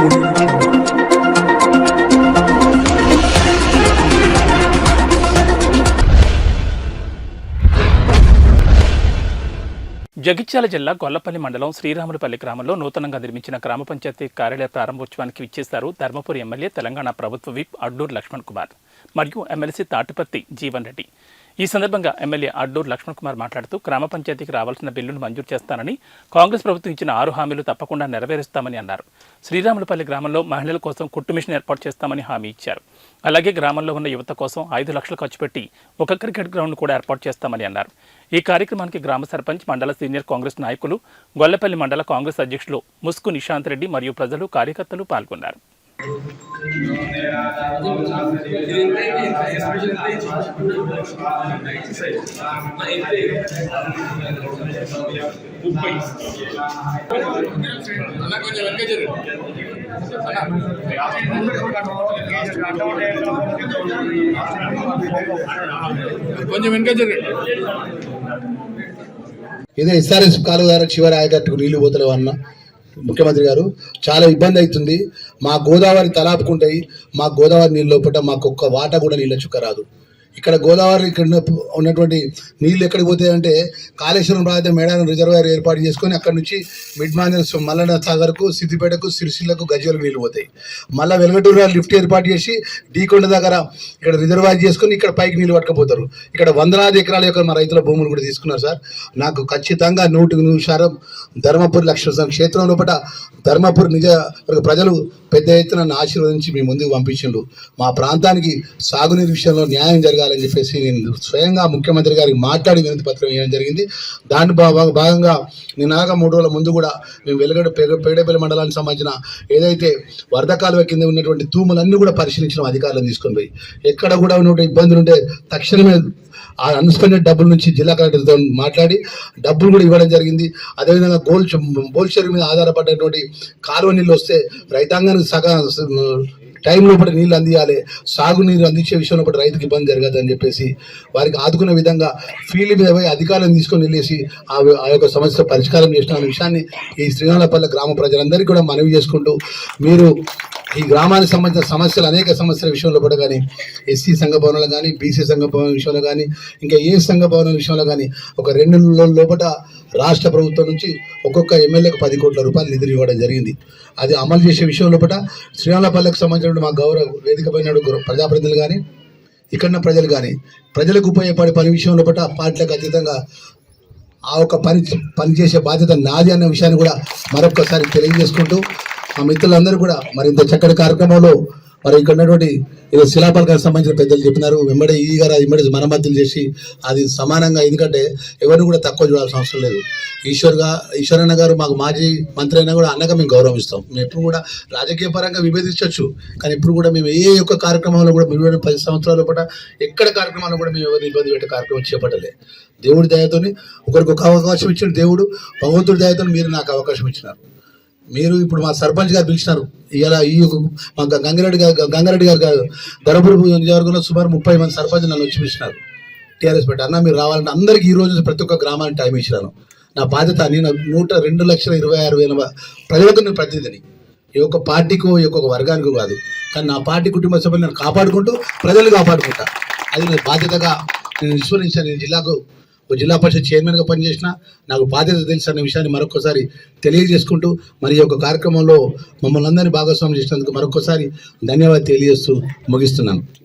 జగిత్యాల జిల్లా గొల్లపల్లి మండలం శ్రీరాములపల్లి గ్రామంలో నూతనంగా నిర్మించిన గ్రామ పంచాయతీ కార్యాలయ ప్రారంభోత్సవానికి విచ్చేశారు ధర్మపురి ఎమ్మెల్యే తెలంగాణ ప్రభుత్వ విప్ అడ్డూరు లక్ష్మణ్ కుమార్ మరియు ఎమ్మెల్సీ తాటిపత్తి జీవన్ రెడ్డి. ఈ సందర్భంగా ఎమ్మెల్యే అడ్డూరు లక్ష్మణ్ కుమార్ మాట్లాడుతూ గ్రామ పంచాయతీకి రావాల్సిన బిల్లును మంజూరు చేస్తానని కాంగ్రెస్ ప్రభుత్వం ఇచ్చిన ఆరు హామీలు తప్పకుండా నెరవేరుస్తామని అన్నారు. శ్రీరాములపల్లి గ్రామంలో మహిళల కోసం కుట్టు మిషన్ ఏర్పాటు చేస్తామని హామీ ఇచ్చారు. అలాగే గ్రామంలో ఉన్న యువత కోసం ఐదు లక్షలు ఖర్చు పెట్టి ఒక క్రికెట్ గ్రౌండ్ కూడా ఏర్పాటు చేస్తామని అన్నారు. ఈ కార్యక్రమానికి గ్రామ సర్పంచ్ మండల సీనియర్ కాంగ్రెస్ నాయకులు గొల్లపల్లి మండల కాంగ్రెస్ అధ్యక్షులు ముస్కు నిశాంత్ రెడ్డి మరియు ప్రజలు కార్యకర్తలు పాల్గొన్నారు. అన్న కొంచెం వెనక కొంచెం వెనక జరగండి ఇదే ఎస్ఆర్ఎస్ కాలువ ద్వారా చివరి ఆయకట్టుకు నీళ్ళు పోతలేవు అన్న? ముఖ్యమంత్రి గారు చాలా ఇబ్బంది అవుతుంది. మా గోదావరి తలాపుకుంటాయి. మా గోదావరి నీళ్ళ లోపల మాకు ఒక్క వాట కూడా నీళ్ళ చుక్క రాదు. ఇక్కడ గోదావరి ఇక్కడ ఉన్నటువంటి నీళ్ళు ఎక్కడికి పోతాయంటే కాళేశ్వరం ప్రాంతం మేడారం రిజర్వాయర్ ఏర్పాటు చేసుకొని అక్కడ నుంచి మిడ్ మల్లన సాగర్కు సిద్దిపేటకు సిరిసిల్లకు గజ్వేలకు నీళ్ళు పోతాయి. మళ్ళీ వెలగటూరు లిఫ్ట్ ఏర్పాటు చేసి డీకొండ దగ్గర ఇక్కడ రిజర్వాయర్ చేసుకొని ఇక్కడ పైకి నీళ్ళు పట్టుకపోతారు. ఇక్కడ వందలాది ఎకరాల యొక్క మా రైతుల భూములు కూడా తీసుకున్నారు సార్. నాకు ఖచ్చితంగా నూటికి నూరు శాతం ధర్మపురి లక్ష్మ క్షేత్రం లోపల ధర్మపూర్ నిజ ప్రజలు పెద్ద ఎత్తున ఆశీర్వదించి మీ ముందుకు పంపించిండు మా ప్రాంతానికి సాగునీరు విషయంలో న్యాయం జరగాలని చెప్పేసి నేను స్వయంగా ముఖ్యమంత్రి గారికి మాట్లాడి వినతి పత్రం ఇవ్వడం జరిగింది. దాని భా- భాగంగా నేను మూడు రోజుల ముందు కూడా మేము వెలుగడ పేగ- పేడపల్లి మండలానికి సంబంధించిన ఏదైతే వరద కాలువ కింద ఉన్నటువంటి తూములన్నీ కూడా పరిశీలించిన అధికారులను తీసుకొని పోయి ఎక్కడ కూడా ఉన్నటువంటి ఇబ్బందులు ఉంటే తక్షణమే ఆ అన్స్పెండెడ్ డబ్బుల నుంచి జిల్లా కలెక్టర్తో మాట్లాడి డబ్బులు కూడా ఇవ్వడం జరిగింది. అదేవిధంగా గోల్ బోల్షర్ మీద ఆధారపడినటువంటి కాలువ నీళ్ళు వస్తే రైతాంగానికి సగం టైం లోపల నీళ్ళు అందియాలి సాగునీరు అందించే విషయంలో కూడా రైతుకి ఇబ్బంది జరగదని చెప్పేసి వారికి ఆదుకునే విధంగా ఫీల్డ్ మీద పోయి అధికారులను తీసుకొని వెళ్ళేసి ఆ ఆ యొక్క సమస్య పరిష్కారం చేసిన విషయాన్ని ఈ శ్రీనాలపల్లి గ్రామ ప్రజలందరికీ కూడా మనవి చేసుకుంటూ మీరు ఈ గ్రామానికి సంబంధించిన సమస్యలు అనేక సమస్యల విషయంలో కూడా కానీ ఎస్సీ సంఘ భవనాలు కానీ బీసీ సంఘ భవనం విషయంలో కానీ ఇంకా ఏ సంఘ భవనం విషయంలో కానీ ఒక రెండు నెలల లోపల రాష్ట్ర ప్రభుత్వం నుంచి ఒక్కొక్క ఎమ్మెల్యేకు పది కోట్ల రూపాయలు నిధులు ఇవ్వడం జరిగింది. అది అమలు చేసే విషయం లోపల శ్రీరామపల్లికి సంబంధించిన మా గౌరవ వేదికపైన ప్రజాప్రతినిధులు కానీ ఇక్కడ ప్రజలు కానీ ప్రజలకు ఉపయోగపడే పని విషయం లోపల పార్టీలకు అతీతంగా ఆ ఒక పని పనిచేసే బాధ్యత నాది అన్న విషయాన్ని కూడా మరొకసారి తెలియజేసుకుంటూ మా మిత్రులందరూ కూడా మరి ఇంత చక్కటి కార్యక్రమంలో మరి ఇక్కడ ఉన్నటువంటి ఏదో శిలాపలకానికి సంబంధించిన పెద్దలు చెప్పినారు. వెంబడి ఈ గారు ఇమ్మడి మరమ్మతులు చేసి అది సమానంగా ఎందుకంటే ఎవరిని కూడా తక్కువ చూడాల్సిన అవసరం లేదు. ఈశ్వర్గా ఈశ్వరన్న గారు మాకు మాజీ మంత్రి అయినా కూడా అన్నగా మేము గౌరవిస్తాం. మేము ఎప్పుడు కూడా రాజకీయ పరంగా విభేదించవచ్చు. కానీ ఇప్పుడు కూడా మేము ఏ ఒక్క కార్యక్రమంలో కూడా మేము పది సంవత్సరాల పూట ఎక్కడ కార్యక్రమాలు కూడా మేము ఎవరిని ఇబ్బంది పెట్టే కార్యక్రమం చేపట్టలే. దేవుడి దయతోని ఒకరికి ఒక అవకాశం ఇచ్చిన దేవుడు భగవంతుడి దయతో మీరు నాకు అవకాశం ఇచ్చినారు. మీరు ఇప్పుడు మా సర్పంచ్ గారు పిలిచినారు. ఇలా ఈ మా గ- గంగారెడ్డి గారు గంగారెడ్డి గారు గారు నియోజకవర్గంలో సుమారు ముప్పై మంది సర్పంచ్ నన్ను వచ్చి పిలిచినారు. టీఆర్ఎస్ పెట్టి అన్న మీరు రావాలంటే అందరికీ ఈ రోజు ప్రతి ఒక్క గ్రామానికి టైం ఇచ్చినాను. నా బాధ్యత నేను నూట రెండు లక్షల ఇరవై ఆరు వేల ప్రజలకు నేను ప్రతినిధిని. ఈ యొక్క పార్టీకో ఏ యొక్క వర్గానికో కాదు. కానీ నా పార్టీ కుటుంబ సభ్యులు నేను కాపాడుకుంటూ ప్రజలు కాపాడుకుంటా. అది నేను బాధ్యతగా నేను విశ్వరించాను నేను జిల్లాకు జిల్లా పరిషత్ చైర్మన్గా పనిచేసిన నాకు బాధ్యత తెలుసు అనే విషయాన్ని మరొకసారి తెలియజేసుకుంటూ మరి ఈ యొక్క కార్యక్రమంలో మమ్మల్ని అందరినీ భాగస్వామ్యం చేసినందుకు మరొకసారి ధన్యవాదాలు తెలియజేస్తూ ముగిస్తున్నాను.